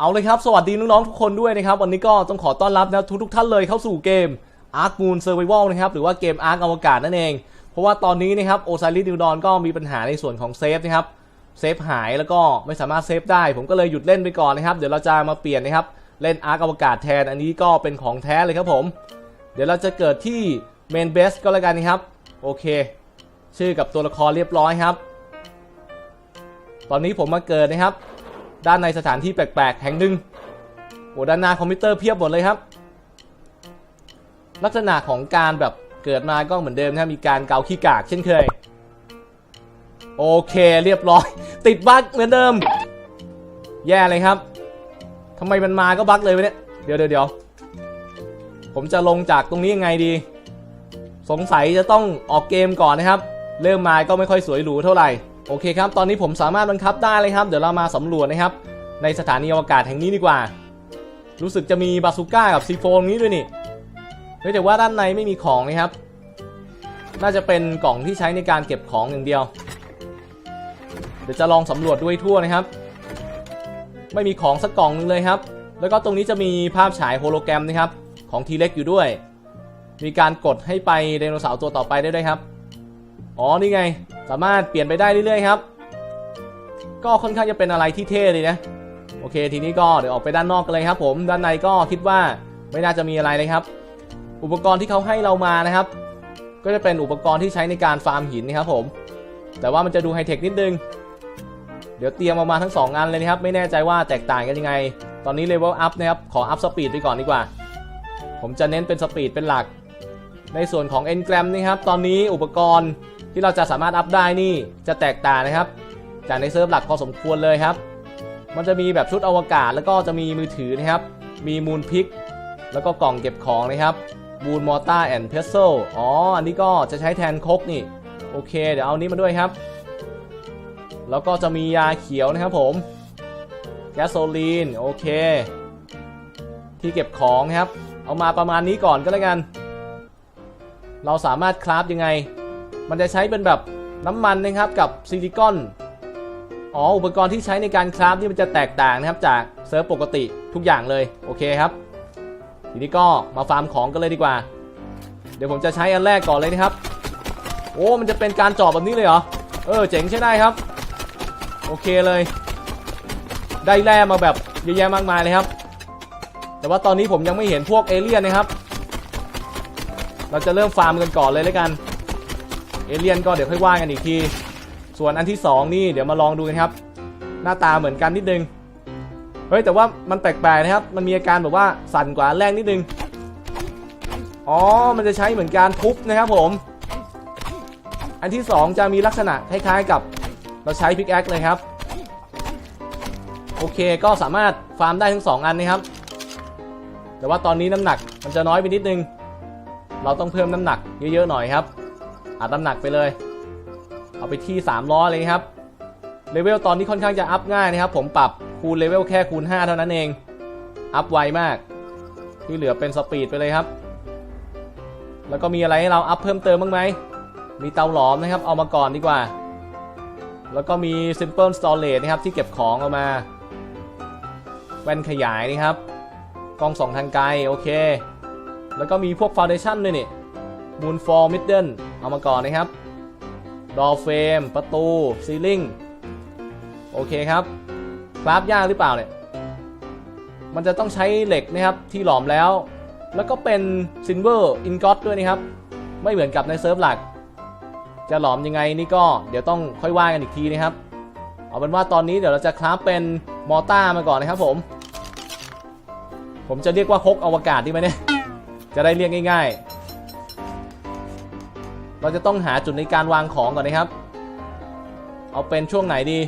เอาเลยครับสวัสดีน้องๆทุกคนด้วยนะครับ วันนี้ก็ต้องขอต้อนรับนะทุกๆท่านเลยเข้าสู่เกม Ark Moon Survival นะครับ หรือว่าเกม Ark อวกาศนั่นเอง เพราะว่าตอนนี้นะครับโอซาริสนิวดอนก็มีปัญหาในส่วนของเซฟนะครับเซฟหายแล้วก็ไม่สามารถเซฟได้ ผมก็เลยหยุดเล่นไปก่อนนะครับ เดี๋ยวเราจะมาเปลี่ยนนะครับ เล่น Ark อวกาศแทนอันนี้ก็เป็นของแท้เลยครับผม เดี๋ยวเราจะเกิดที่เมนเบสก็แล้วกันนะครับโอเค ชื่อกับตัวละครเรียบร้อยครับ ตอนนี้ผมมาเกิดนะครับ ด้านในสถานที่แปลกๆ แห่งหนึ่งโอ้ด้านหน้าคอมพิวเตอร์เพียบหมดเลยครับ ลักษณะของการแบบเกิดมาก็เหมือนเดิมนะครับมีการเกาขี้กากเช่นเคย โอเคเรียบร้อย ติดบั๊กเหมือนเดิม แย่เลยครับทำไมมันมาก็บั๊กเลยวะเนี่ยเดี๋ยวเดี๋ยวผมจะลงจากตรงนี้ยังไงดี สงสัยจะต้องออกเกมก่อนนะครับ เริ่มมาก็ไม่ค่อยสวยหรูเท่าไหร่ โอเคครับ ตอนนี้ผมสามารถบังคับได้เลยครับ เดี๋ยวเรามาสำรวจนะครับ ในสถานีอวกาศแห่งนี้ดีกว่า รู้สึกจะมีบาซูก้ากับซีโฟนนี้ด้วยนี่เฮ้ยแต่ว่าด้านในไม่มีของนะครับ น่าจะเป็นกล่องที่ใช้ในการเก็บของอย่างเดียว เดี๋ยวจะลองสำรวจด้วยทั่วนะครับ ไม่มีของสักกล่องนึงเลยครับ แล้วก็ตรงนี้จะมีภาพฉายโฮโลแกรมนะครับ ของทีเล็กอยู่ด้วย มีการกดให้ไปไดโนเสาร์ตัวต่อไปได้ด้วยครับ อ๋อ นี่ไง สามารถเปลี่ยนไปได้เรื่อยๆครับ ก็ค่อนข้างจะเป็นอะไรที่เท่เลยนะ โอเค ทีนี้ก็เดี๋ยวออกไปด้านนอกกันเลยครับ ผมด้านในก็คิดว่าไม่น่าจะมีอะไรเลยครับ อุปกรณ์ที่เขาให้เรามานะครับ ก็จะเป็นอุปกรณ์ที่ใช้ในการฟาร์มหินนะครับผม แต่ว่ามันจะดูไฮเทคนิดนึง เดี๋ยวเตรียมออกมาทั้ง2งานเลยนะครับ ไม่แน่ใจว่าแตกต่างกันยังไง ตอนนี้เลเวลอัพนะครับ ขออัพสปีดไปก่อนดีกว่า ผมจะเน้นเป็นสปีดเป็นหลัก ในส่วนของ e n g r a m นี่ครับ ตอนนี้อุปกรณ์ ที่เราจะสามารถอัพได้นี่จะแตกต่างนะครับ จากในเซิร์ฟหลักพอสมควรเลยครับ มันจะมีแบบชุดอวกาศ แล้วก็จะมีมือถือนะครับ มีมูลพิก แล้วก็กล่องเก็บของนะครับมูลมอต้าแอนด์เพสโซอ๋อ อันนี้ก็จะใช้แทนคกนี่ โอเค เดี๋ยวเอานี้มาด้วยครับ แล้วก็จะมียาเขียวนะครับผม แก๊สโซลีน โอเค ที่เก็บของนะครับ เอามาประมาณนี้ก่อนก็แล้วกัน เราสามารถคราฟยังไง มันจะใช้เป็นแบบน้ำมันนะครับกับซิลิคอน อ๋ออุปกรณ์ที่ใช้ในการคราฟนี่มันจะแตกต่างนะครับจากเซิร์ฟปกติทุกอย่างเลยโอเคครับ ทีนี้ก็มาฟาร์มของกันเลยดีกว่า เดี๋ยวผมจะใช้อันแรกก่อนเลยนะครับ โอ้ มันจะเป็นการจอบแบบนี้เลยเหรอ เออ เจ๋งใช่ได้ครับ โอเคเลย ได้แร่มาแบบเยอะแยะมากมายเลยครับ แต่ว่าตอนนี้ผมยังไม่เห็นพวกเอเลี่ยนนะครับ เราจะเริ่มฟาร์มกันก่อนเลยแล้วกัน เอเลี่ยนก็เดี๋ยวค่อยว่ากันอีกที ส่วนอันที่ 2 นี่เดี๋ยวมาลองดูกันครับ หน้าตาเหมือนกันนิดนึง เฮ้ยแต่ว่ามันแปลกๆนะครับ มันมีอาการแบบว่าสั่นกว่าแรกนิดนึง อ๋อ มันจะใช้เหมือนการทุบนะครับผม อันที่ 2 จะมีลักษณะคล้ายๆกับเราใช้พิกแอคเลยครับ โอเคก็สามารถฟาร์มได้ทั้ง 2 อันนะครับ แต่ว่าตอนนี้น้ำหนักมันจะน้อยไปนิดนึง เราต้องเพิ่มน้ำหนักเยอะๆหน่อยครับ อัดน้ำหนักไปเลย เอาไปที่300เลยครับ เลเวลตอนนี้ค่อนข้างจะอัพง่ายนะครับ ผมปรับคูณเลเวลแค่คูณ 5 เท่านั้นเอง อัพไวมาก ที่เหลือเป็นสปีดไปเลยครับ แล้วก็มีอะไรให้เราอัพเพิ่มเติมบ้างไหม มีเตาหลอมนะครับ เอามาก่อนดีกว่า แล้วก็มี simple storage นะครับที่เก็บของเอามา แว่นขยายนี่ครับ กล้องส่องทางไกลโอเค แล้วก็มีพวก foundation ด้วยนี่ moon for middle เอามาก่อนนะครับดอเฟรมประตูซีลิงโอเคครับคราฟยากหรือเปล่าเนี่ยมันจะต้องใช้เหล็กนะครับที่หลอมแล้ว แล้วก็เป็นซิลเวอร์อินกอตด้วยนะครับ ไม่เหมือนกับในเซิร์ฟหลัก จะหลอมยังไงนี่ก็เดี๋ยวต้องค่อยว่ากันอีกทีนะครับ เอาเป็นว่าตอนนี้เดี๋ยวเราจะคราฟเป็นมอต้ามาก่อนนะครับผม ผมจะเรียกว่าคกอวกาศดีไหมเนี่ยจะได้เรียกง่ายๆ เราจะต้องหาจุดในการวางของก่อนนะครับ เอาเป็นช่วงไหนดี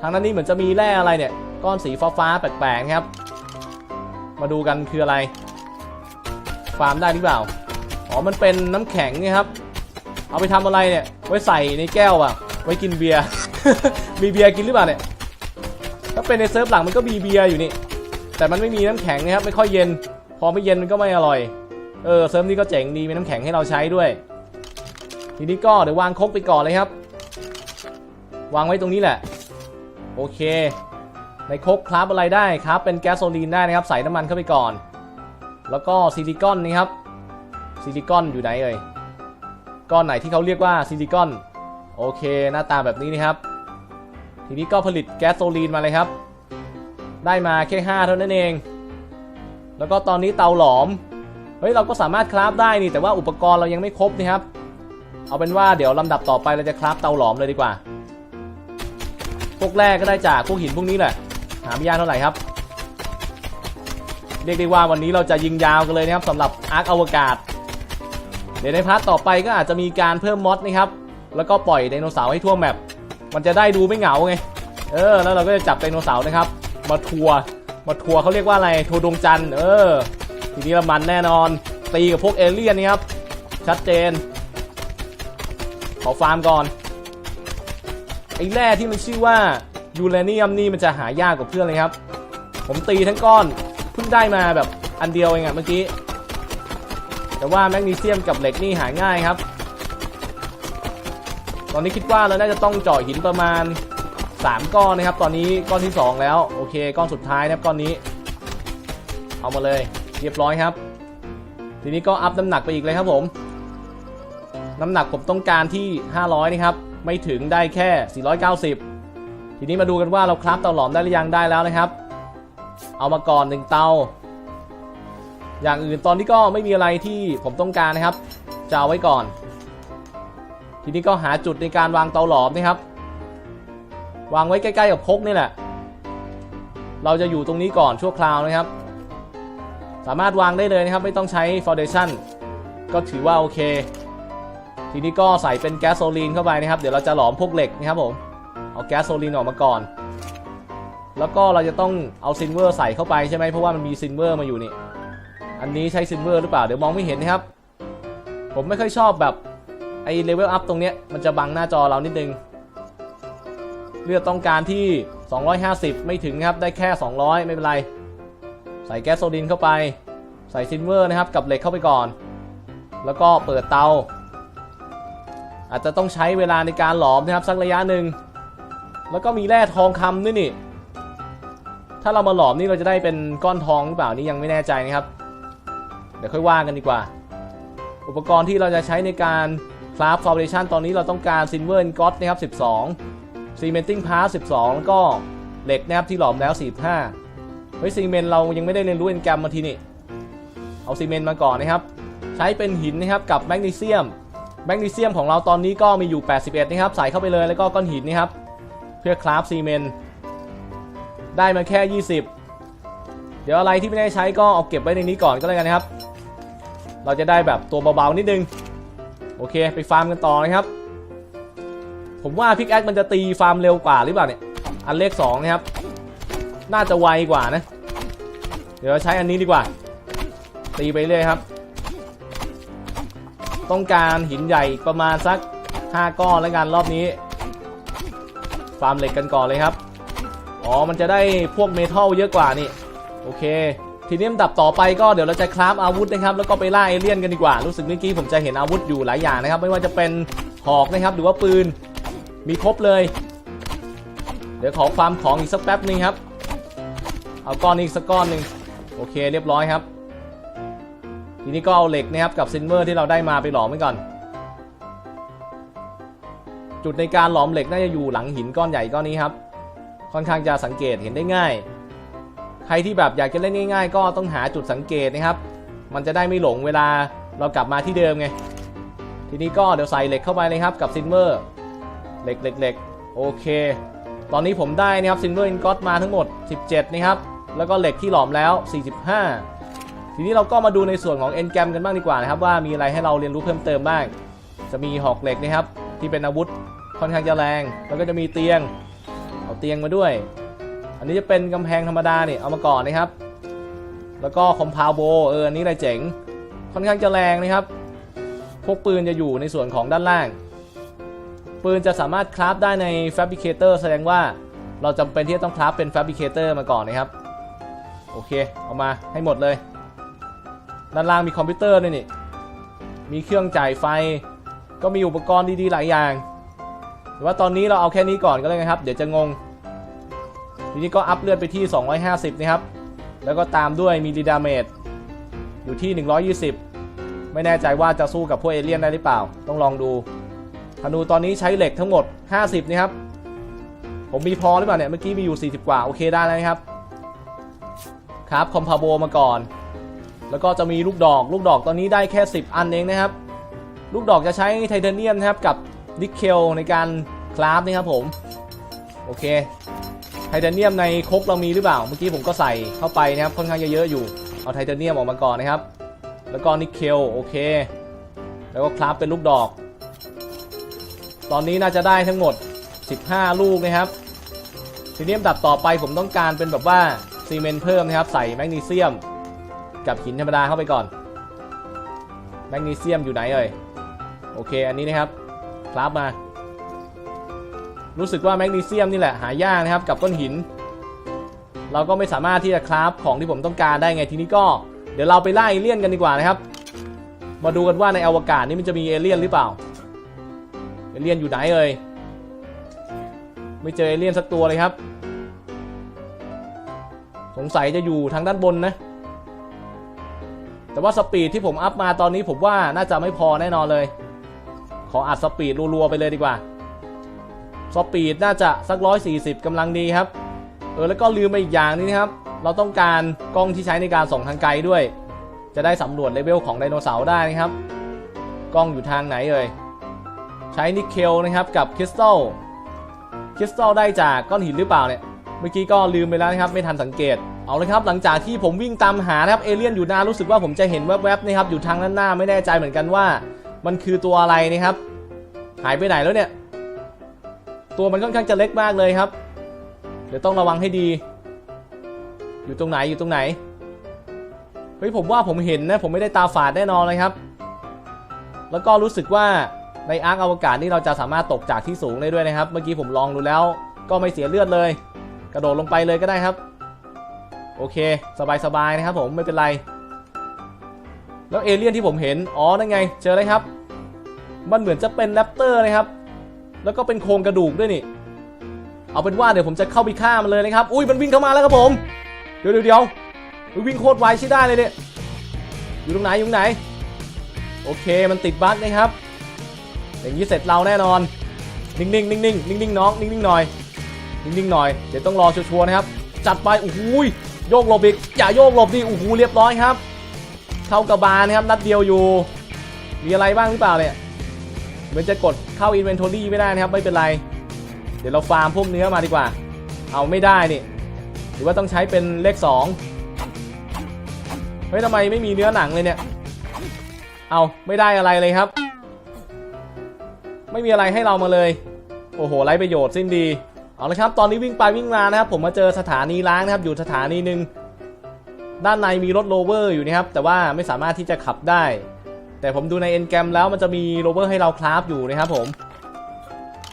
ทางนั้นนี่เหมือนจะมีแร่อะไรเนี่ย ก้อนสีฟ้าๆแปลกๆครับ มาดูกันคืออะไร ฟาร์มได้หรือเปล่า อ๋อ มันเป็นน้ำแข็งนี่ครับ เอาไปทำอะไรเนี่ย ไว้ใส่ในแก้วอะไว้กินเบียร์ มีเบียร์กินหรือเปล่าเนี่ย ถ้าเป็นในเซิร์ฟหลังมันก็มีเบียร์อยู่นี่ แต่มันไม่มีน้ำแข็งนะครับ ไม่ค่อยเย็น พอไม่เย็นมันก็ไม่อร่อย เออ เซิร์ฟนี้ก็เจ๋งดี มีน้ำแข็งให้เราใช้ด้วย ทีนี้ก็เดี๋ยววางคกไปก่อนเลยครับ วางไว้ตรงนี้แหละ โอเค ในคกคราฟอะไรได้ครับ เป็นแก๊สโซลีนได้นะครับ ใส่น้ำมันเข้าไปก่อน แล้วก็ซิลิคอนนี่ครับซิลิคอนอยู่ไหนเอ่ยก้อนไหนที่เขาเรียกว่าซิลิคอน โอเค หน้าตาแบบนี้นะครับ ทีนี้ก็ผลิตแก๊สโซลีนมาเลยครับ ได้มาแค่5เท่านั้นเอง แล้วก็ตอนนี้เตาหลอมเฮ้ยเราก็สามารถคราฟได้นี่แต่ว่าอุปกรณ์เรายังไม่ครบนะครับ เอาเป็นว่าเดี๋ยวลำดับต่อไปเราจะคราฟเตาหลอมเลยดีกว่า พวกแรกก็ได้จากพวกหินพวกนี้แหละ หาไม่ยากเท่าไหร่ครับ เรียกได้ว่าวันนี้เราจะยิงยาวกันเลยนะครับสำหรับอาร์คอวกาศ เดี๋ยวในพาร์ทต่อไปก็อาจจะมีการเพิ่มมอดนะครับ แล้วก็ปล่อยไดโนเสาร์ให้ทั่วแมป มันจะได้ดูไม่เหงาไง เออ แล้วเราก็จะจับไดโนเสาร์นะครับ มาทัวร์ มาทัวร์เขาเรียกว่าอะไร ทัวร์ดวงจันทร์ เออ ทีนี้ละมันแน่นอน ตีกับพวกเอเลี่ยนนี่ครับ ชัดเจน ขอฟาร์มก่อน ไอ้แร่ที่มันชื่อว่ายูเรเนียมนี่มันจะหายากกว่าเพื่อนเลยครับ ผมตีทั้งก้อนเพิ่งได้มาแบบอันเดียวเองอะเมื่อกี้ แต่ว่าแมกนีเซียมกับเหล็กนี่หาง่ายครับ ตอนนี้คิดว่าเราน่าจะต้องเจาะหินประมาณ 3 ก้อนนะครับ ตอนนี้ก้อนที่ 2 แล้ว โอเค ก้อนสุดท้ายนะครับก้อนนี้ เอามาเลย เรียบร้อยครับ ทีนี้ก็อัพน้ำหนักไปอีกเลยครับผม น้ำหนักผมต้องการที่ 500 นะครับ ไม่ถึงได้แค่ 490 ทีนี้มาดูกันว่าเราคราฟเตาหลอมได้หรือยังได้แล้วนะครับ เอามาก่อนหนึ่งเตา อย่างอื่นตอนนี้ก็ไม่มีอะไรที่ผมต้องการนะครับ จะเอาไว้ก่อน ทีนี้ก็หาจุดในการวางเตาหลอมนะครับ วางไว้ใกล้ๆกับพกนี่แหละ เราจะอยู่ตรงนี้ก่อนชั่วคราวนะครับ สามารถวางได้เลยนะครับ ไม่ต้องใช้ฟ u n เดชั่นก็ถือว่าโอเค ทีนี้ก็ใส่เป็นแก๊สโซลีนเข้าไปนะครับ เดี๋ยวเราจะหลอมพวกเหล็กนะครับผม เอาแก๊สโซลีนออกมาก่อน แล้วก็เราจะต้องเอาซิลเวอร์ใส่เข้าไปใช่ไหมเพราะว่ามันมีซิลเวอร์มาอยู่นี่ อันนี้ใช้ซิลเวอร์หรือเปล่า เดี๋ยวมองไม่เห็นนะครับ ผมไม่ค่อยชอบแบบไอ้เลเวลอัพตรงเนี้ย มันจะบังหน้าจอเรานิดนึง เลือดต้องการที่ 250 ไม่ถึงครับ ได้แค่ 200 ไม่เป็นไร ใส่แก๊สโซลินเข้าไป ใส่ซิลเวอร์นะครับ กับเหล็กเข้าไปก่อน แล้วก็เปิดเตา อาจจะต้องใช้เวลาในการหลอมนะครับสักระยะหนึ่งแล้วก็มีแร่ทองคำด้วยนี่ถ้าเรามาหลอมนี่เราจะได้เป็นก้อนทองหรือเปล่านี่ยังไม่แน่ใจนะครับ เดี๋ยวค่อยว่ากันดีกว่า อุปกรณ์ที่เราจะใช้ในการคราฟฟอร์เรชันตอนนี้เราต้องการซิลเวอร์ก็อตนะครับ 12ซีเมนติ้งพาร์12 แล้วก็เหล็กนะครับที่หลอมแล้ว 45 เฮ้ยซีเมนต์เรายังไม่ได้เรียนรู้เอนแกรมมาทีนี่เอาซีเมนต์มาก่อนนะครับ ใช้เป็นหินนะครับกับแมกนีเซียม แมกนีเซียมของเราตอนนี้ก็มีอยู่ 81 นะครับ ใส่เข้าไปเลยแล้วก็ก้อนหินนะครับ เพื่อคราฟซีเมนต์ได้มาแค่ 20 เดี๋ยวอะไรที่ไม่ได้ใช้ก็เอาเก็บไว้ในนี้ก่อนก็แล้วกันนะครับ เราจะได้แบบตัวเบาๆนิดนึง โอเคไปฟาร์มกันต่อนะครับ ผมว่าพิกแอคมันจะตีฟาร์มเร็วกว่าหรือเปล่าเนี่ยอันเลข2นะครับ น่าจะไวกว่านะ เดี๋ยวใช้อันนี้ดีกว่า ตีไปเรื่อยครับ ต้องการหินใหญ่อีกประมาณสัก 5 ก้อนแล้วกันรอบนี้ ฟาร์มเหล็กกันก่อนเลยครับ อ๋อ มันจะได้พวกเมทัลเยอะกว่านี่ โอเค ทีนี้ลำดับต่อไปก็เดี๋ยวเราจะคราฟอาวุธนะครับ แล้วก็ไปล่าเอเลี่ยนกันดีกว่า รู้สึกเมื่อกี้ผมจะเห็นอาวุธอยู่หลายอย่างนะครับ ไม่ว่าจะเป็นหอกนะครับ หรือว่าปืน มีครบเลย เดี๋ยวขอฟามของอีกสักแป๊บนึงครับ เอาก้อนนี้อีกสักก้อนหนึ่งโอเค เรียบร้อยครับ ทีนี้ก็เอาเหล็กนะครับกับซิลเวอร์ที่เราได้มาไปหลอมไว้ก่อน จุดในการหลอมเหล็กน่าจะอยู่หลังหินก้อนใหญ่ก้อนนี้ครับ ค่อนข้างจะสังเกตเห็นได้ง่าย ใครที่แบบอยากจะเล่นง่าย ๆ ก็ต้องหาจุดสังเกตนะครับ มันจะได้ไม่หลงเวลาเรากลับมาที่เดิมไง ทีนี้ก็เดี๋ยวใส่เหล็กเข้าไปเลยครับกับซิลเวอร์เหล็กเหล็กเหล็กโอเค ตอนนี้ผมได้นะครับซิลเวอร์อินก็อตมาทั้งหมด 17 นะครับ แล้วก็เหล็กที่หลอมแล้ว 45 ทีนี้เราก็มาดูในส่วนของเอ็นแกมกันบ้างดีกว่านะครับว่ามีอะไรให้เราเรียนรู้เพิ่มเติมบ้าง จะมีหอกเหล็กนะครับที่เป็นอาวุธค่อนข้างจะแรง แล้วก็จะมีเตียง เอาเตียงมาด้วย อันนี้จะเป็นกำแพงธรรมดาเนี่ยเอามาก่อนนะครับ แล้วก็คอมพาวโบเอออันนี้อะไรเจ๋ง ค่อนข้างจะแรงนะครับ พวกปืนจะอยู่ในส่วนของด้านล่าง ปืนจะสามารถคราฟได้ใน Fabricator แสดงว่าเราจำเป็นที่จะต้องคราฟเป็น Fabricator มาก่อนนะครับ โอเค เอามาให้หมดเลย ด้านล่างมีคอมพิวเตอร์ด้วยนี่ มีเครื่องจ่ายไฟ ก็มีอุปกรณ์ดีๆหลายอย่างแต่ว่าตอนนี้เราเอาแค่นี้ก่อนก็เลยนครับ เดี๋ยวจะงง ทีนี้ก็อัพเลือดไปที่ 250 นะครับ แล้วก็ตามด้วยมีดีดาเมจอยู่ที่ 120 ไม่แน่ใจว่าจะสู้กับพวกเอเลี่ยนได้หรือเปล่า ต้องลองดูธนูตอนนี้ใช้เหล็กทั้งหมด 50 นะครับ ผมมีพอหรือเปล่าเนี่ย เมื่อกี้มีอยู่ 40 กว่า โอเคได้แล้วนะครับ ครับ คอมพาโบมาก่อน แล้วก็จะมีลูกดอก ลูกดอกตอนนี้ได้แค่ 10 อันเองนะครับ ลูกดอกจะใช้ไทเทเนียมนะครับกับนิกเคลในการคราฟนะครับผม โอเค ไทเทเนียมในครกเรามีหรือเปล่า เมื่อกี้ผมก็ใส่เข้าไปนะครับค่อนข้างเยอะๆอยู่ เอาไทเทเนียมออกมาก่อนนะครับ แล้วก็นิกเคลโอเค แล้วก็คราฟเป็นลูกดอก ตอนนี้น่าจะได้ทั้งหมด 15 ลูกนะครับทีนี้ลำดับต่อไปผมต้องการเป็นแบบว่าซีเมนต์เพิ่มนะครับใส่แมกนีเซียม กับหินธรรมดาเข้าไปก่อน แมกนีเซียมอยู่ไหนเอ่ย โอเค อันนี้นะครับคราฟมา รู้สึกว่าแมกนีเซียมนี่แหละหายากนะครับกับก้อนหิน เราก็ไม่สามารถที่จะคราฟของที่ผมต้องการได้ไงทีนี้ก็ เดี๋ยวเราไปไล่เอเลี่ยนกันดีกว่านะครับ มาดูกันว่าในอวกาศนี่มันจะมีเอเลี่ยนหรือเปล่า เอเลี่ยนอยู่ไหนเอ่ย ไม่เจอเอเลี่ยนสักตัวเลยครับ สงสัยจะอยู่ทางด้านบนนะ แต่ว่าสปีดที่ผมอัพมาตอนนี้ผมว่าน่าจะไม่พอแน่นอนเลย ขออัดสปีดรัวๆไปเลยดีกว่า สปีดน่าจะสักร้อยสี่สิบกำลังดีครับ เออแล้วก็ลืมไปอีกอย่างนึงนะครับ เราต้องการกล้องที่ใช้ในการส่องทางไกลด้วย จะได้สำรวจเลเวลของไดโนเสาร์ได้นะครับ กล้องอยู่ทางไหนเอ่ย ใช้นิกเคลนะครับกับคริสตัล คริสตัลได้จากก้อนหินหรือเปล่าเนี่ย เมื่อกี้ก็ลืมไปแล้วนะครับไม่ทันสังเกต เอาเลยครับหลังจากที่ผมวิ่งตามหานะครับเอเลี่ยนอยู่นานรู้สึกว่าผมจะเห็นแวบๆนะครับอยู่ทางด้านหน้าไม่แน่ใจเหมือนกันว่า มันคือตัวอะไรนะครับ หายไปไหนแล้วเนี่ย ตัวมันค่อนข้างจะเล็กมากเลยครับ เดี๋ยวต้องระวังให้ดี อยู่ตรงไหนอยู่ตรงไหนเฮ้ยผมว่าผมเห็นนะผมไม่ได้ตาฝาดแน่นอนเลยครับ แล้วก็รู้สึกว่าในอาร์คอวกาศนี่เราจะสามารถตกจากที่สูงได้ด้วยนะครับ เมื่อกี้ผมลองดูแล้ว ก็ไม่เสียเลือดเลย กระโดดลงไปเลยก็ได้ครับ โอเค สบายๆนะครับผมไม่เป็นไร แล้วเอเลี่ยนที่ผมเห็น อ๋อ นั่นไง เจอเลยครับ มันเหมือนจะเป็นแรปเตอร์เลยครับ แล้วก็เป็นโครงกระดูกด้วยนี่ เอาเป็นว่าเดี๋ยวผมจะเข้าไปฆ่ามันเลยนะครับ อุ้ยมันวิ่งเข้ามาแล้วครับผม เดี๋ยวเดี๋ยวเดี๋ยวอุ๊ยวิ่งโคตรไวใช่ได้เลยเนี่ย อยู่ตรงไหนอยู่ตรงไหน โอเค มันติดบั๊กนะครับ อย่างนี้เสร็จเราแน่นอน นิ่งๆนิ่งๆนิ่งๆน้อง นิ่งๆหน่อย นิ่งๆหน่อย เดี๋ยวต้องรอชัวร์ๆนะครับ จัดไปโอ้โหย โยกหลบอีกอย่าโยกหลบดิโอ้โหเรียบร้อยครับ เข้ากระบาลนะครับนัดเดียวอยู่ มีอะไรบ้างหรือเปล่าเนี่ยเหมือนจะกดเข้า Inventory ไม่ได้นะครับไม่เป็นไร เดี๋ยวเราฟาร์มพวกเนื้อมาดีกว่า เอาไม่ได้นี่หรือว่าต้องใช้เป็นเลข2เฮ้ยทำไมไม่มีเนื้อหนังเลยเนี่ย เอาไม่ได้อะไรเลยครับ ไม่มีอะไรให้เรามาเลย โอ้โหไร้ประโยชน์สิ้นดี เอาละครับ ตอนนี้วิ่งไปวิ่งมานะครับ ผมมาเจอสถานีล้างนะครับ อยู่สถานีหนึ่งด้านในมีรถโรเวอร์อยู่นะครับ แต่ว่าไม่สามารถที่จะขับได้ แต่ผมดูในเอ็นแกรมแล้วมันจะมีโรเวอร์ให้เราคราฟอยู่นะครับผม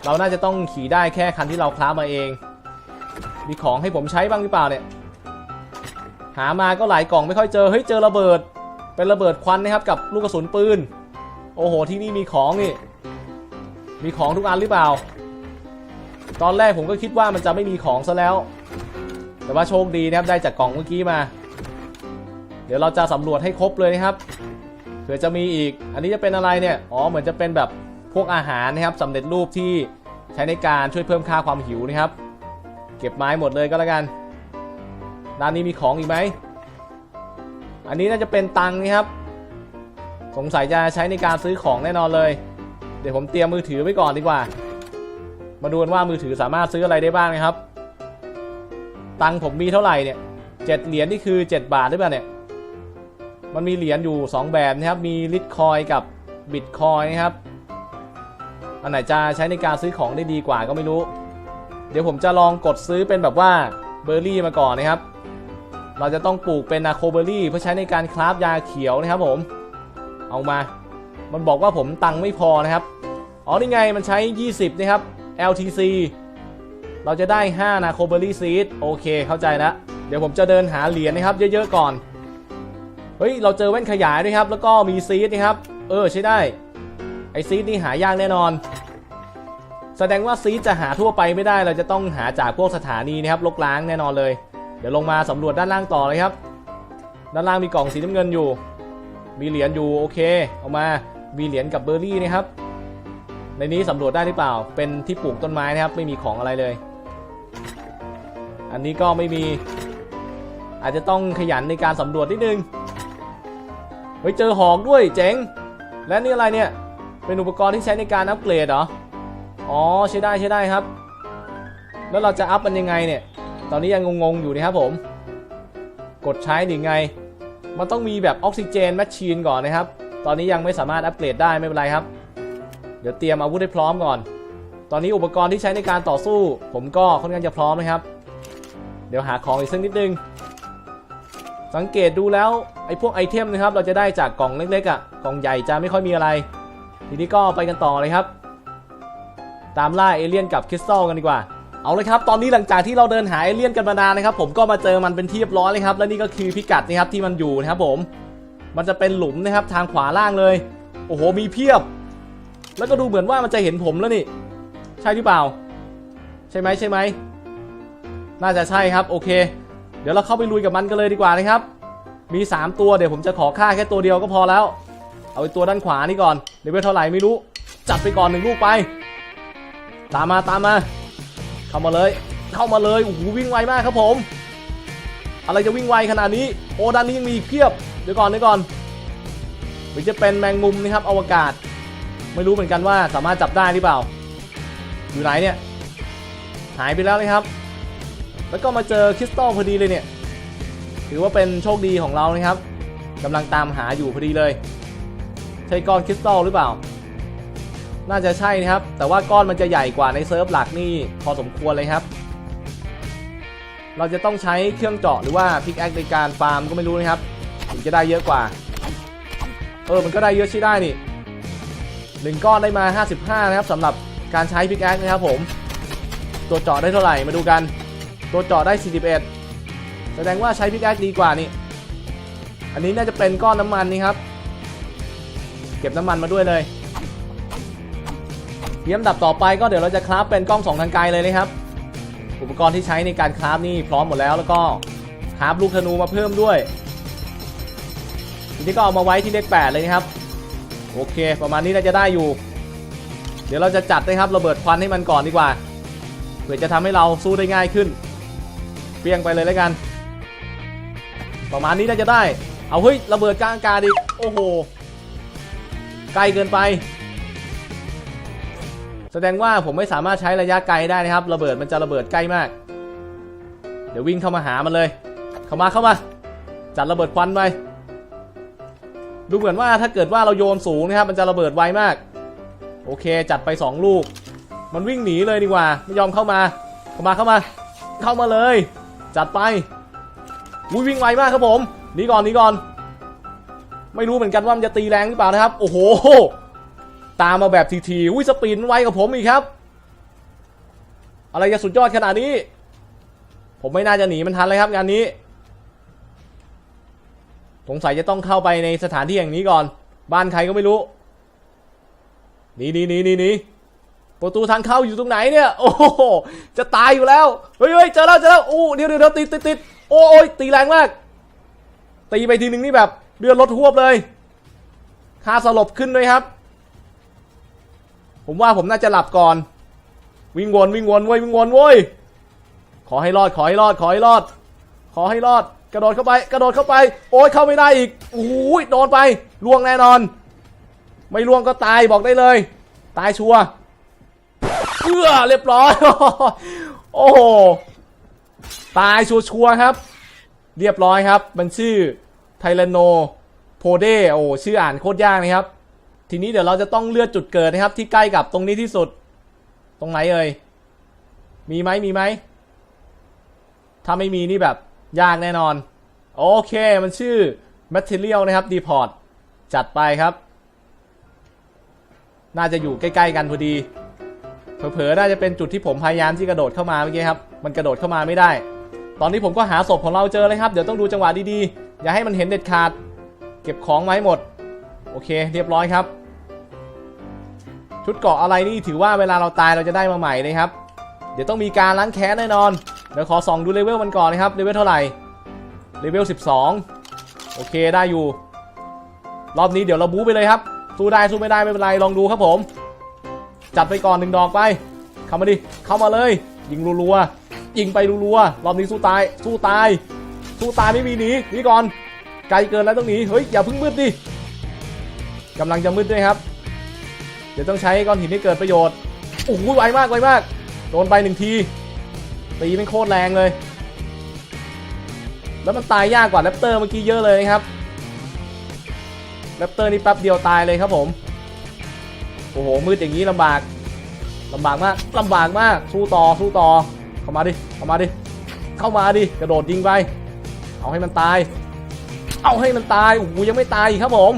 เราน่าจะต้องขี่ได้แค่คันที่เราคราฟมาเอง มีของให้ผมใช้บ้างหรือเปล่าเนี่ย หามาก็หลายกล่องไม่ค่อยเจอ เฮ้ยเจอระเบิด เป็นระเบิดควันนะครับกับลูกกระสุนปืน โอ้โหที่นี่มีของนี่ มีของทุกอันหรือเปล่า ตอนแรกผมก็คิดว่ามันจะไม่มีของซะแล้ว แต่ว่าโชคดีนะครับได้จากกล่องเมื่อกี้มา เดี๋ยวเราจะสำรวจให้ครบเลยนะครับเผื่อจะมีอีก อันนี้จะเป็นอะไรเนี่ย อ๋อ เหมือนจะเป็นแบบพวกอาหารนะครับสำเร็จรูปที่ใช้ในการช่วยเพิ่มค่าความหิวนะครับ เก็บไม้หมดเลยก็แล้วกัน ด้านนี้มีของอีกไหม อันนี้น่าจะเป็นตังค์นะครับ สงสัยจะใช้ในการซื้อของแน่นอนเลย เดี๋ยวผมเตรียมมือถือไว้ก่อนดีกว่า มาดูกันว่ามือถือสามารถซื้ออะไรได้บ้างนะครับ ตังค์ผมมีเท่าไหร่เนี่ยเจ็ดเหรียญนี่คือ7บาทหรือเปล่าเนี่ย มันมีเหรียญอยู่2แบบนะครับ มีลิตคอยกับบิตคอยนะครับ อันไหนจะใช้ในการซื้อของได้ดีกว่าก็ไม่รู้ เดี๋ยวผมจะลองกดซื้อเป็นแบบว่าเบอร์รี่มาก่อนนะครับ เราจะต้องปลูกเป็นนาโคเบอร์รี่ เพื่อใช้ในการคราฟยาเขียวนะครับผม เอามา มันบอกว่าผมตังค์ไม่พอนะครับ อ๋อนี่ไงมันใช้ 20 นะครับ LTC เราจะได้ 5 นาโคเบอรี่ซีดโอเคเข้าใจแล้วเดี๋ยวผมจะเดินหาเหรียญนะครับ เยอะๆก่อน เฮ้ย เราเจอแว่นขยายด้วยครับ แล้วก็มีซีดนะครับ เออใช้ได้ ไอซีดนี่หายากแน่นอน แสดงว่าซีดจะหาทั่วไปไม่ได้เราจะต้องหาจากพวกสถานีนะครับลกล้างแน่นอนเลย เดี๋ยวลงมาสำรวจด้านล่างต่อเลยครับ ด้านล่างมีกล่องสีน้ำเงินอยู่ มีเหรียญอยู่โอเค เอามา มีเหรียญกับเบอร์รี่นะครับ ในนี้สำรวจได้หรือเปล่า เป็นที่ปลูกต้นไม้นะครับ ไม่มีของอะไรเลย อันนี้ก็ไม่มี อาจจะต้องขยันในการสำรวจนิดนึง เฮ้ยเจอหอกด้วยเจ๋ง และนี่อะไรเนี่ย เป็นอุปกรณ์ที่ใช้ในการอัปเกรดเหรอ อ๋อใช้ได้ใช้ได้ครับ แล้วเราจะอัพมันยังไงเนี่ย ตอนนี้ยังงงๆอยู่นะครับผม กดใช้หรือไง มันต้องมีแบบออกซิเจนแมชชีนก่อนนะครับ ตอนนี้ยังไม่สามารถอัปเกรดได้ไม่เป็นไรครับ ดี๋ยวเตรียมอาวุธให้พร้อมก่อน ตอนนี้อุปกรณ์ที่ใช้ในการต่อสู้ ผมก็ค่อนข้างจะพร้อมนะครับ เดี๋ยวหาของอีกสักนิดนึง สังเกตดูแล้วไอ้พวกไอเทมนะครับ เราจะได้จากกล่องเล็กๆอะ่ะ กล่องใหญ่จะไม่ค่อยมีอะไร ทีนี้ก็ไปกันต่อเลยครับ ตามล่าเอเลี่ยนกับคริสตัลกันดีกว่า เอาเลยครับ ตอนนี้หลังจากที่เราเดินหาเอเลี่ยนกันมานานนะครับ ผมก็มาเจอมันเป็นที่เรียบร้อยเลยครับ และนี่ก็คือพิกัดนะครับที่มันอยู่นะครับผม มันจะเป็นหลุมนะครับทางขวาล่างเลย โอ้โห มีเพียบ แล้วก็ดูเหมือนว่ามันจะเห็นผมแล้วนี่ ใช่หรือเปล่า ใช่ไหมใช่ไหมน่าจะใช่ครับ โอเค เดี๋ยวเราเข้าไปลุยกับมันกันเลยดีกว่านะครับ มี 3 ตัวเดี๋ยวผมจะขอฆ่าแค่ตัวเดียวก็พอแล้ว เอาไอตัวด้านขวานี่ก่อนเลเวลเท่าไหร่ไม่รู้ จัดไปก่อนหนึ่งลูกไป ตามมาตามมา เข้ามาเลย เข้ามาเลยโอ้โหวิ่งไวมากครับผม อะไรจะวิ่งไวขนาดนี้ โอ้ด้านนี้ยังมีเพียบ เดี๋ยวก่อนเดี๋ยวก่อนหรือจะเป็นแมงมุมนะครับอวกาศ ไม่รู้เหมือนกันว่าสามารถจับได้หรือเปล่า อยู่ไหนเนี่ย หายไปแล้วเลยครับ แล้วก็มาเจอคริสตัลพอดีเลยเนี่ย ถือว่าเป็นโชคดีของเรานะครับกำลังตามหาอยู่พอดีเลย ใช่ก้อนคริสตัลหรือเปล่า น่าจะใช่นะครับ แต่ว่าก้อนมันจะใหญ่กว่าในเซิร์ฟหลักนี่พอสมควรเลยครับ เราจะต้องใช้เครื่องเจาะหรือว่าพิกแอคในการฟาร์มก็ไม่รู้นะครับ ถึงจะได้เยอะกว่า เออ มันก็ได้เยอะใช่ได้นี่ หนึ่งก้อนได้มา 55 นะครับสำหรับการใช้พิกแอคนะครับผม ตัวเจาะได้เท่าไหร่มาดูกัน ตัวเจาะได้ 41 แสดงว่าใช้พิกแอคดีกว่านี่ อันนี้น่าจะเป็นก้อนน้ำมันนี่ครับ เก็บน้ำมันมาด้วยเลยเยี่ยมดับต่อไปก็เดี๋ยวเราจะคราฟเป็นกล้องสองทางไกลเลยนะครับ อุปกรณ์ที่ใช้ในการคราฟนี่พร้อมหมดแล้วแล้วก็คราฟลูกธนูมาเพิ่มด้วยทีนี้ก็เอามาไว้ที่เลข8เลยนะครับ โอเค ประมาณนี้น่าจะได้อยู่ เดี๋ยวเราจะจัดนะครับระเบิดควันให้มันก่อนดีกว่า เพื่อจะทำให้เราสู้ได้ง่ายขึ้น เปรียงไปเลยแล้วกัน ประมาณนี้น่าจะได้ เอาเฮ้ยระเบิดกลางอากาศอีกโอ้โหไกลเกินไป แสดงว่าผมไม่สามารถใช้ระยะไกลได้นะครับ ระเบิดมันจะระเบิดใกล้มาก เดี๋ยววิ่งเข้ามาหามันเลย เข้ามาเข้ามา จัดระเบิดควันไป ดูเหมือนว่าถ้าเกิดว่าเราโยนสูงนะครับมันจะระเบิดไวมาก โอเค จัดไป 2 ลูก มันวิ่งหนีเลยดีกว่า ไม่ยอมเข้ามา เข้ามาเข้ามา เข้ามาเลย จัดไปอุ้ยวิ่งไวมากครับผมหนีก่อนหนีก่อน ไม่รู้เหมือนกันว่ามันจะตีแรงหรือเปล่านะครับ โอ้โห ตามมาแบบทีๆอุ้ยสปีดไวกับผมอีกครับ อะไรจะสุดยอดขนาดนี้ ผมไม่น่าจะหนีมันทันเลยครับงานนี้ สงสัยจะต้องเข้าไปในสถานที่แห่งนี้ก่อน บ้านใครก็ไม่รู้หนีหนีหนีหนีหนีประตูทางเข้าอยู่ตรงไหนเนี่ย โอ้โหจะตายอยู่แล้ว เฮ้ยเฮ้ยเจอแล้วเจอแล้วโอ้เดี๋ยวเดี๋ยวเดี๋ยวติดติดติดโอ้ยตีแรงมาก ตีไปทีหนึ่งนี่แบบเดือดรถหวบเลยค่าสลบขึ้นด้วยครับ ผมว่าผมน่าจะหลับก่อน วิ่งวนวิ่งวนเว้ยวิ่งวนเว้ยขอให้รอดขอให้รอดขอให้รอด ขอให้รอดกระโดดเข้าไป กระโดดเข้าไป โอ้ยเข้าไม่ได้อีกโอ้ยโดนไปล่วงแน่นอน ไม่ล่วงก็ตายบอกได้เลย ตายชัวเอื้อเรียบร้อย โอ้โหตายชัวร์ๆครับ เรียบร้อยครับ มันชื่อไทแลโนโพเดโอ้ชื่ออ่านโคตรยากนะครับ ทีนี้เดี๋ยวเราจะต้องเลือกจุดเกิดนะครับ ที่ใกล้กับตรงนี้ที่สุด ตรงไหนเอ่ยมีไหมมีไหมถ้าไม่มีนี่แบบ ยากแน่นอน โอเคมันชื่อ Material นะครับ Deport จัดไปครับ น่าจะอยู่ใกล้ๆกันพอดี เผลอๆน่าจะเป็นจุดที่ผมพยายามที่กระโดดเข้ามาเมื่อกี้ครับ มันกระโดดเข้ามาไม่ได้ ตอนนี้ผมก็หาศพของเราเจอเลยครับ เดี๋ยวต้องดูจังหวะดีๆ อย่าให้มันเห็นเด็ดขาด เก็บของไว้หมด โอเค เรียบร้อยครับ ชุดเกราะอะไรนี่ถือว่าเวลาเราตายเราจะได้มาใหม่นะครับ เดี๋ยวต้องมีการล้างแค้นแน่นอน เดี๋ยวขอส่องดูเลเวลมันก่อนนะครับเลเวลเท่าไหร่เลเวล 12 โอเคได้อยู่ รอบนี้เดี๋ยวเราบู๊ไปเลยครับ สู้ได้สู้ไม่ได้ไม่เป็นไรลองดูครับผม จัดไปก่อนหนึ่งดอกไป เข้ามาดิ เข้ามาเลย ยิงรัวๆยิงไปรัวๆรอบนี้สู้ตาย สู้ตาย สู้ตายไม่มีหนีหนีก่อน ไกลเกินแล้วต้องหนีเฮ้ยอย่าเพิ่งมืดดิกำลังจะมืดด้วยครับ เดี๋ยวต้องใช้ก้อนหินให้เกิดประโยชน์โอ้โหไวมากไวมาก โดนไปหนึ่งที ตีเป็นโคตรแรงเลย แล้วมันตายยากกว่าแรปเตอร์เมื่อกี้เยอะเลยนะครับแรปเตอร์นี่แป๊บเดียวตายเลยครับผม โอ้โห มืดอย่างนี้ลำบากลำบากมากลำบากมาก สู้ต่อ สู้ต่อ เข้ามาดิ เข้ามาดิ เข้ามาดิ กระโดดยิงไป เอาให้มันตาย เอาให้มันตาย โอ้โห ยังไม่ตายอีกครับผม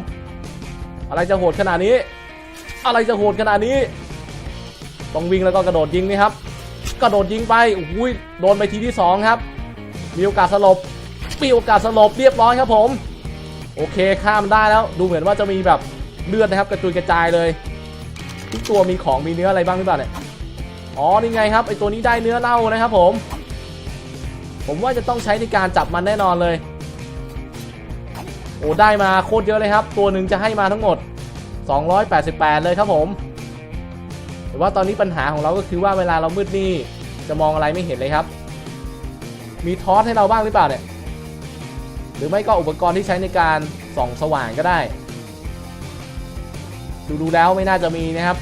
อะไรจะโหดขนาดนี้ อะไรจะโหดขนาดนี้ ต้องวิ่งแล้วก็กระโดดยิงนี่ครับ กระโดดยิงไปโอ้โหโดนไปทีที่สองครับ มีโอกาสสลบมีโอกาสสลบเรียบร้อยครับผม โอเคข้ามได้แล้ว ดูเหมือนว่าจะมีแบบเลือดนะครับ กระจุยกระจายเลยทุกตัวมีของมีเนื้ออะไรบ้างหรือเปล่าเนี่ยอ๋อนี่ไงครับไอตัวนี้ได้เนื้อเน่านะครับผม ผมว่าจะต้องใช้ในการจับมันแน่นอนเลย โอ้ได้มาโคตรเยอะเลยครับ ตัวหนึ่งจะให้มาทั้งหมด 288 เลยครับผม แต่ว่าตอนนี้ปัญหาของเราก็คือว่าเวลาเรามืดนี่จะมองอะไรไม่เห็นเลยครับ มีทอสให้เราบ้างหรือเปล่าเนี่ย หรือไม่ก็อุปกรณ์ที่ใช้ในการส่องสว่างก็ได้ ดูดูแล้วไม่น่าจะมีนะครับ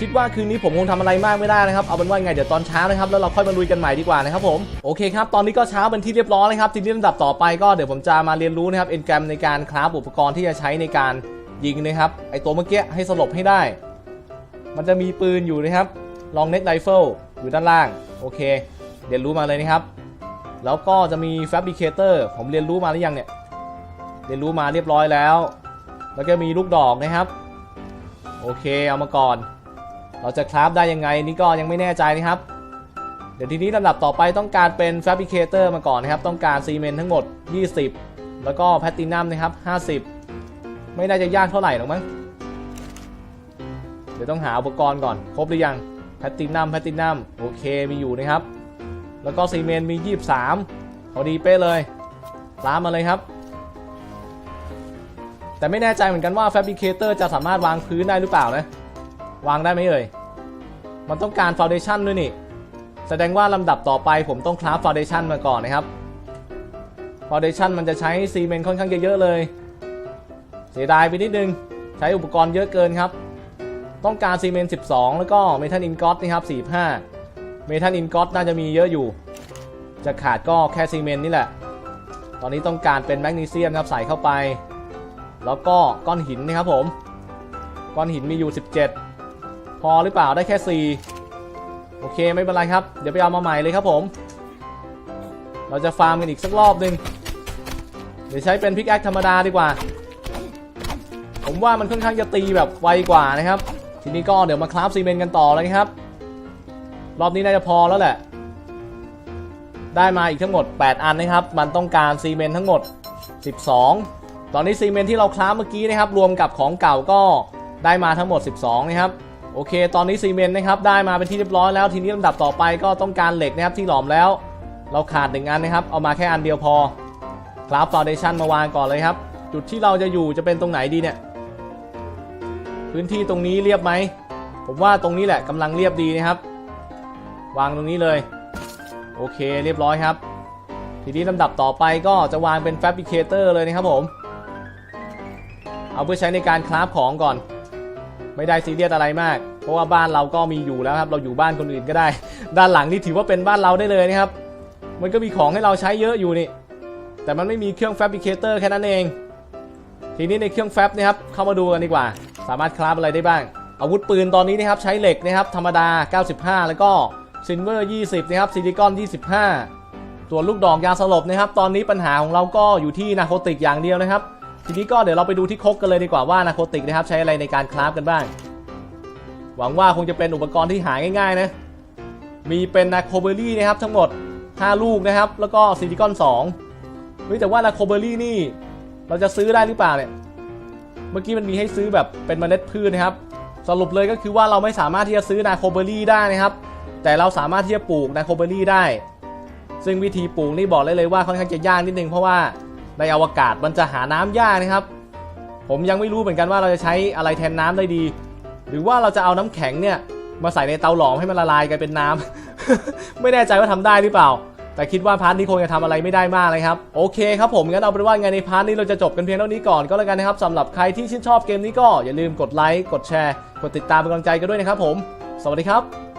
คิดว่าคืนนี้ผมคงทำอะไรมากไม่ได้นะครับ เอาเป็นว่าไงเดี๋ยวตอนเช้านะครับ แล้วเราค่อยมาลุยกันใหม่ดีกว่านะครับผม โอเคครับ ตอนนี้ก็เช้าเป็นที่เรียบร้อยนะครับ ทีนี้ลำดับต่อไปก็เดี๋ยวผมจะมาเรียนรู้นะครับเอ็นแกรมในการคราฟอุปกรณ์ที่จะใช้ในการยิงนะครับ ไอตัวเมื่อกี้ให้สลบให้ได้ มันจะมีปืนอยู่นะครับลองเน็ตไรเฟิลอยู่ด้านล่าง โอเค เรียนรู้มาเลยนะครับ แล้วก็จะมี Fabricator ผมเรียนรู้มาหรือยังเนี่ย เรียนรู้มาเรียบร้อยแล้ว แล้วก็มีลูกดอกนะครับ โอเคเอามาก่อน เราจะคราฟได้ยังไงนี่ก็ยังไม่แน่ใจนะครับ เดี๋ยวทีนี้ลำดับต่อไปต้องการเป็น Fabricator มาก่อนนะครับ ต้องการซีเมนต์ทั้งหมด 20 แล้วก็แพลตินัมนะครับ 50 ไม่น่าจะยากเท่าไหร่หรอกมั้ง เดี๋ยวต้องหาอุปกรณ์ก่อน ครบหรือยังแพลตินัมแพลตินัมโอเคมีอยู่นะครับ แล้วก็ซีเมนต์มี 23พอดีเป๊ะเลยล้ามมาเลยครับ แต่ไม่แน่ใจเหมือนกันว่า Fabricator จะสามารถวางพื้นได้หรือเปล่านะ วางได้ไหมเอ่ย มันต้องการ Foundation ด้วยนี่ แสดงว่าลำดับต่อไปผมต้องคราฟ Foundation มาก่อนนะครับ Foundation มันจะใช้ซีเมนต์ค่อนข้างเยอะๆเลย เสียดายไปนิดนึง ใช้อุปกรณ์เยอะเกินครับ ต้องการซีเมนต์12 แล้วก็เมทัลอินกอตนะครับ 45 เมทัลอินกอตน่าจะมีเยอะอยู่ จะขาดก็แค่ซีเมนต์นี่แหละ ตอนนี้ต้องการเป็นแมกนีเซียมครับใส่เข้าไป แล้วก็ก้อนหินนะครับผม ก้อนหินมีอยู่ 17 พอหรือเปล่าได้แค่ 4 โอเคไม่เป็นไรครับ เดี๋ยวไปเอามาใหม่เลยครับผม เราจะฟาร์มกันอีกสักรอบหนึ่งเดี๋ยวใช้เป็นพิกแอคธรรมดาดีกว่าผมว่ามันค่อนข้างจะตีแบบไวกว่านะครับ ทีนี้ก็เดี๋ยวมาคราฟซีเมนต์กันต่อเลยครับ รอบนี้น่าจะพอแล้วแหละ ได้มาอีกทั้งหมด 8 อันนะครับ มันต้องการซีเมนต์ทั้งหมด 12 ตอนนี้ซีเมนต์ที่เราคราฟเมื่อกี้นะครับ รวมกับของเก่าก็ได้มาทั้งหมด 12 นะครับ โอเค ตอนนี้ซีเมนต์นะครับ ได้มาเป็นที่เรียบร้อยแล้ว ทีนี้ลำดับต่อไปก็ต้องการเหล็กนะครับที่หลอมแล้ว เราขาดหนึ่งอันนะครับ เอามาแค่อันเดียวพอ คราฟฟาวเดชันมาวางก่อนเลยครับ จุดที่เราจะอยู่จะเป็นตรงไหนดีเนี่ย พื้นที่ตรงนี้เรียบไหม ผมว่าตรงนี้แหละกำลังเรียบดีนะครับ วางตรงนี้เลย โอเคเรียบร้อยครับ ทีนี้ลำดับต่อไปก็จะวางเป็น Fabricator เลยนะครับผม เอาเพื่อใช้ในการคราฟของก่อน ไม่ได้ซีเรียสอะไรมาก เพราะว่าบ้านเราก็มีอยู่แล้วครับ เราอยู่บ้านคนอื่นก็ได้ ด้านหลังนี่ถือว่าเป็นบ้านเราได้เลยนะครับ มันก็มีของให้เราใช้เยอะอยู่นี่ แต่มันไม่มีเครื่อง Fabricator แค่นั้นเองทีนี้ในเครื่องแฟบนะครับเข้ามาดูกันดีกว่า สามารถคราฟอะไรได้บ้าง อาวุธปืนตอนนี้นะครับใช้เหล็กนะครับธรรมดา 95 แล้วก็ซิลเวอร์20 นะครับซิลิคอน 25 ส่วนลูกดอกยาสลบนะครับ ตอนนี้ปัญหาของเราก็อยู่ที่นาโคติกอย่างเดียวนะครับ ทีนี้ก็เดี๋ยวเราไปดูที่คกกันเลยดีกว่าว่านาโคติกนะครับใช้อะไรในการคราฟกันบ้าง หวังว่าคงจะเป็นอุปกรณ์ที่หาง่ายๆนะ มีเป็นนาโคเบอรี่นะครับทั้งหมด 5 ลูกนะครับ แล้วก็ซิลิคอน2เฮ้ยแต่ว่านาโคเบอรี่นี่ เราจะซื้อได้หรือเปล่าเนี่ย เมื่อกี้มันมีให้ซื้อแบบเป็นเมล็ดพืชนะครับ สรุปเลยก็คือว่าเราไม่สามารถที่จะซื้อนาโคเบอรี่ได้นะครับ แต่เราสามารถที่จะปลูกนาโคเบอรี่ได้ ซึ่งวิธีปลูกนี่บอกเลยเลยว่าค่อนข้างจะยากนิดนึงเพราะว่าในอวกาศมันจะหาน้ำยากนะครับ ผมยังไม่รู้เหมือนกันว่าเราจะใช้อะไรแทนน้ำได้ดี หรือว่าเราจะเอาน้ำแข็งเนี่ยมาใส่ในเตาหลอมให้มันละลายกลายเป็นน้ำไม่แน่ใจว่าทำได้หรือเปล่า แต่คิดว่าพาร์ทนี้คงจะทำอะไรไม่ได้มากเลยครับ โอเคครับผมงั้นเอาเป็นว่าไงในพาร์ทนี้เราจะจบกันเพียงเท่านี้ก่อนก็แล้วกันนะครับสำหรับใครที่ชื่นชอบเกมนี้ก็อย่าลืมกดไลค์กดแชร์ กดติดตามเป็นกำลังใจกันด้วยนะครับผม สวัสดีครับ